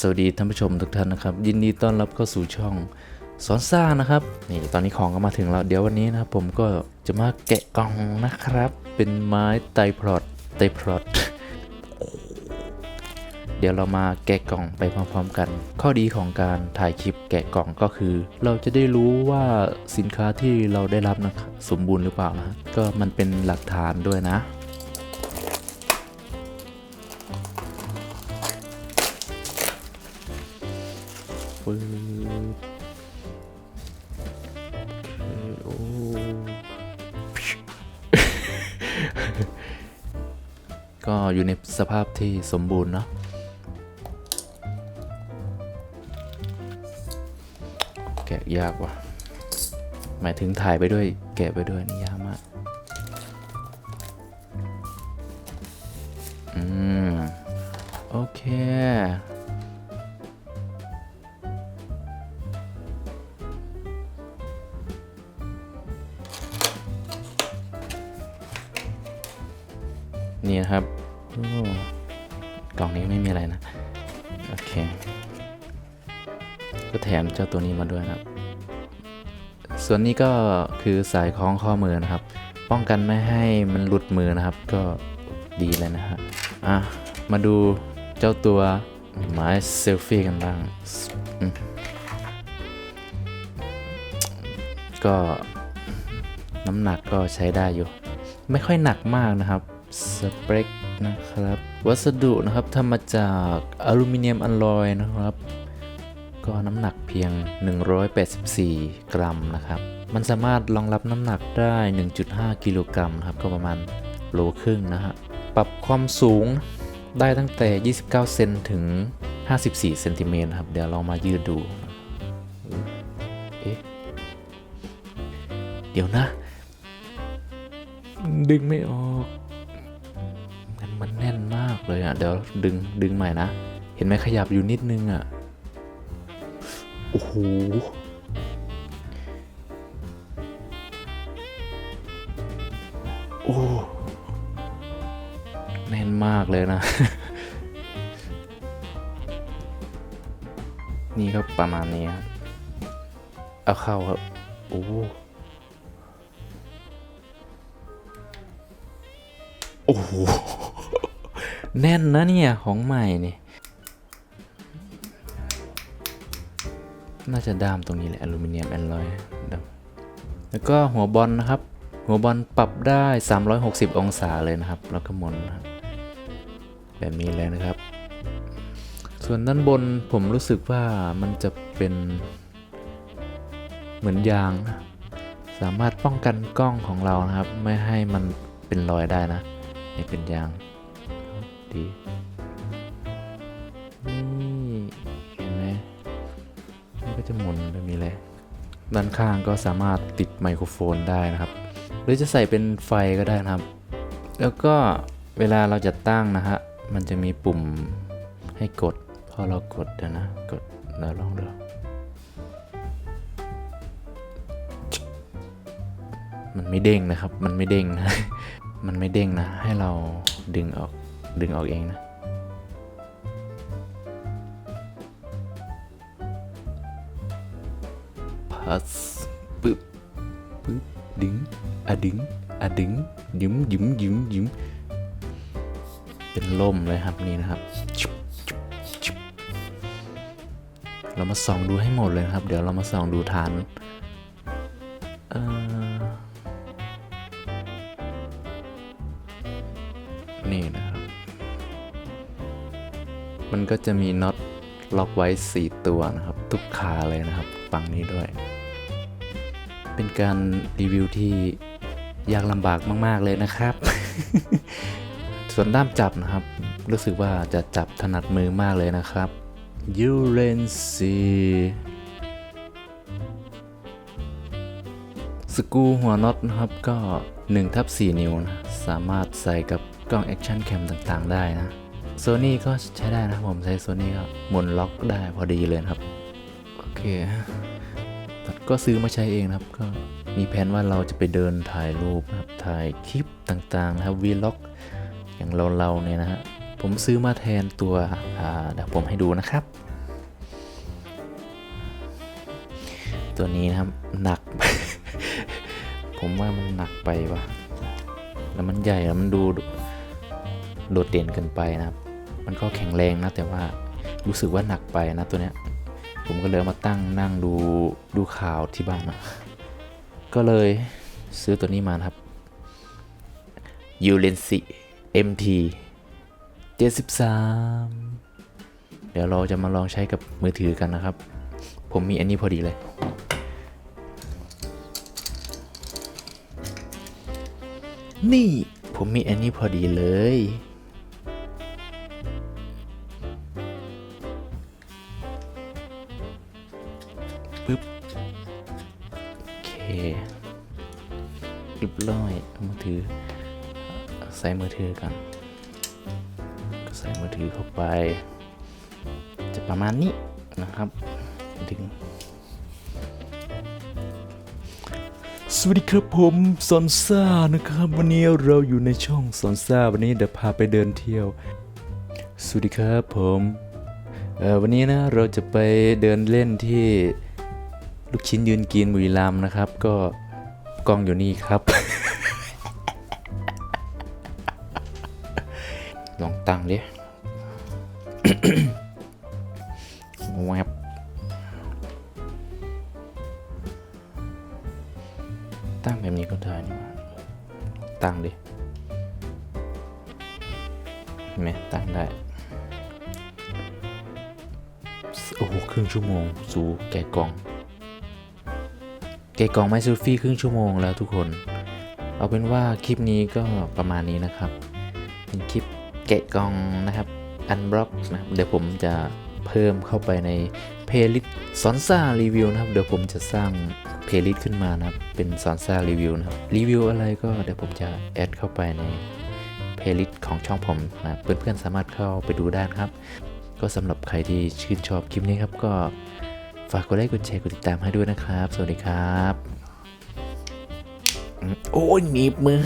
สวัสดีท่านผู้ชมทุกท่านนะครับ ยินดีต้อนรับเข้าสู่ช่องสอนซ่านะครับนี่ตอนนี้ของก็มาถึงแล้วเดี๋ยววันนี้นะครับผมก็จะมาแกะกล่องนะครับ เป็นไม้ไตพลอตไตพลอตเดี๋ยวเรามาแกะกล่องไปพร้อมๆกัน ข้อดีของการถ่ายคลิปแกะกล่องก็คือ เราจะได้รู้ว่าสินค้าที่เราได้รับนะครับสมบูรณ์หรือเปล่านะก็มันเป็นหลักฐานด้วยนะ ปึ๊บโอ้ก็อยู่ในสภาพที่สมบูรณ์เนาะแกะยากว่ะ หมายถึงถ่ายไปด้วย แกะไปด้วยนี่ยากมาก อืม นี่นะครับโอ้กล่องนี้ไม่มีอะไรนะ โอเค ก็แถมเจ้าตัวนี้มาด้วยนะครับ ส่วนนี้ก็คือสายคล้องข้อมือนะครับ ป้องกันไม่ให้มันหลุดมือนะครับ ก็ดีเลยนะครับอะ มาดูเจ้าตัวไม้เซลฟี่กันบ้าง ก็น้ำหนักก็ใช้ได้อยู่ ไม่ค่อยหนักมากนะครับ สเปรกนะครับ วัสดุนะครับทำมาจากอลูมิเนียมอลลอยนะครับ ก็น้ำหนักเพียง 184 กรัมนะครับ มันสามารถรองรับน้ำหนักได้ 1.5 กิโลกรัมนะครับ ก็ประมาณโลครึ่งนะฮะ ปรับความสูงได้ตั้งแต่ 29 เซนถึง 54 เซนติเมตรครับ เดี๋ยวลองมายืดดู เอ๊ะ เดี๋ยวนะ ดึงไม่ออก มันแน่นมากเลยอะ เดี๋ยวดึงดึงใหม่นะ เห็นไหมขยับอยู่นิดนึงอะ โอ้โห โอ้ แน่นมากเลยนะ นี่ก็ประมาณนี้ครับ เอาเข้าครับ โอ้โอ้โห แน่นนะเนี่ย ของใหม่นี่ น่าจะด้ามตรงนี้แหละอลูมิเนียมแอนลอยดำแล้วก็หัวบอลนะครับ หัวบอลปรับได้ 360 องศาเลยนะครับ แล้วก็หมุนบแบบนี้เลยนะครับ ส่วนด้านบนผมรู้สึกว่ามันจะเป็นเหมือนยางนะสามารถป้องกันกล้องของเรานะครับ ไม่ให้มันเป็นรอยได้นะ นี่เป็นยาง ดี นี่เห็นไหมมันก็จะหมุนแบบนี้เลยด้านข้างก็สามารถติดไมโครโฟนได้นะครับ หรือจะใส่เป็นไฟก็ได้นะครับ แล้วก็เวลาเราจะตั้งนะฮะ มันจะมีปุ่มให้กด พอเรากดเดี๋ยวนะ กดเดี๋ยวลองดูมันไม่เด้งนะครับ มันไม่เด้งนะ มันไม่เด้งนะ ให้เราดึงออก ดึงออกเองนะพัสปึ๊บปึ๊บดึงอะดึงอะดึงยิ้มยิ้มยิ้มยิ้มเป็นล่มเลยครับนี่นะครับ เรามาส่องดูให้หมดเลยครับ เดี๋ยวเรามาส่องดูฐานเอ่อ มันก็จะมีน็อตล็อกไว้ 4 ตัวนะครับ ทุกขาเลยนะครับฝั่งนี้ด้วย เป็นการรีวิวที่ยากลำบากมาก ๆ เลยนะครับ ส่วนด้ามจับนะครับ รู้สึกว่าจะจับถนัดมือมากเลยนะครับยูเรนซีสกูหัวน็อตนะครับก็1ทับ4นิ้วนะ สามารถใส่กับกล้องแอคชั่นแคมต่างๆ ได้นะ โซนี่ก็ใช้ได้นะผมใช้โซนี่ก็หมุนล็อกได้พอดีเลยนะครับ โอเคก็ซื้อมาใช้เองนะครับก็มีแผนว่าเราจะไปเดินถ่ายรูปนะครับถ่ายคลิปต่างๆนะครับวีล็อกอย่างเราๆเนี่ยนะฮะผผมซื้อมาแทนตัวอ่าเดี๋ยวผมให้ดูนะครับ ตัวนี้นะครับหนัก ผมว่ามันหนักไปวะแล้วมันใหญ่แล้วมันดูโดดเด่นเกินไปนะครับ มันก็แข็งแรงนะ แต่ว่ารู้สึกว่าหนักไปนะตัวเนี้ย ผมก็เลยมาตั้งนั่งดูดูข่าวที่บ้านนะก็เลยซื้อตัวนี้มาครับ u l e n s i MT 73 เดี๋ยวเราจะมาลองใช้กับมือถือกันนะครับ ผมมีอันนี้พอดีเลย นี่ผมมีอันนี้พอดีเลย เคเรียบร้อยเอามือถือ ใส่มือถือกันก็ใส่มือถือเข้าไป จะประมาณนี้นะครับ ดึง สวัสดีครับผมซอนซ่านะครับ วันนี้เราอยู่ในช่องซอนซ่า วันนี้เดี๋ยวพาไปเดินเที่ยว สวัสดีครับผมวันนี้นะเราจะไปเดินเล่นที่ ชิ้นยืนกินบุรีรัมนะครับ ก็กล้องอยู่นี่ครับ ลองตั้งดิแวบตั้งแบบนี้ก็ได้นี่ตั้งดิเห็นไหมตั้งได้โอ้โหครึ่งชั่วโมง สูแกะกล่อง แกะกล่องไมซูฟี่ครึ่งชั่วโมงแล้วทุกคน เอาเป็นว่าคลิปนี้ก็ประมาณนี้นะครับ เป็นคลิปแกะกล่องนะครับอันบล็อกนะครับเดี๋ยวผมจะเพิ่มเข้าไปในเพลย์ลิสต์สอนซ่ารีวิวนะครับ เดี๋ยวผมจะสร้างเพลย์ลิสต์ขึ้นมานะครับ เป็นสอนซ่ารีวิวนะครับ รีวิวอะไรก็เดี๋ยวผมจะแอดเข้าไปในเพลย์ลิสต์ของช่องผมนะเพื่อนๆสามารถเข้าไปดูได้นะครับ ก็สำหรับใครที่ชื่นชอบคลิปนี้ครับก็ ฝากกดไลค์กดแชร์กดติดตามให้ด้วยนะครับ สวัสดีครับ โอ้ยหนีบมือ